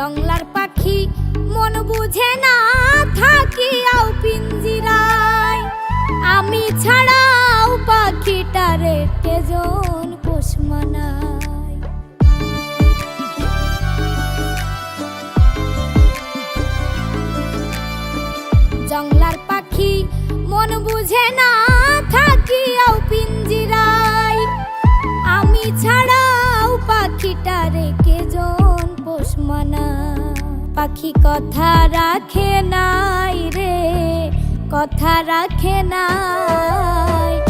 জংলার পাখি মন বুঝে না থাকিয়াও পিঞ্জিরায়। আমি ছাড়াও পাখিটারে কেজন পোষ মানায়। জংলার পাখি মন বুঝে না থাকিয়াও পিঞ্জিরায়। আমি ছাড়াও পাখি কথা রাখে নাই রে কথা রাখে নাই।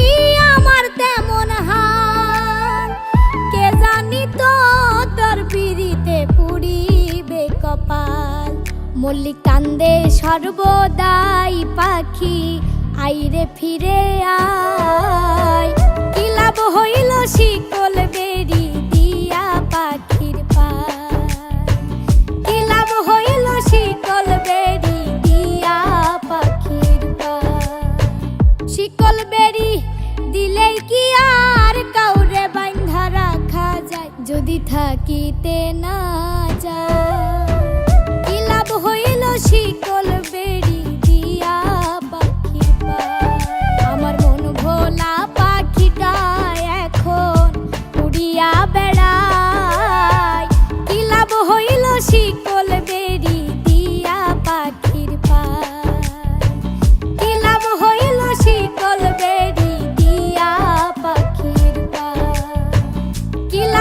মল্লিক কান্দে সর্বদাই পাখি, আইরে ফিরে আয়। কি লাভ হইল শিকল বেরি দিয়া পাখির কি লাভ হইল শিকল বেরি দিয়া পাখির শিকল বেরি দিলেই কি আর কাউরে বান্ধা রাখা যায়? যদি থাকিতে না যায়।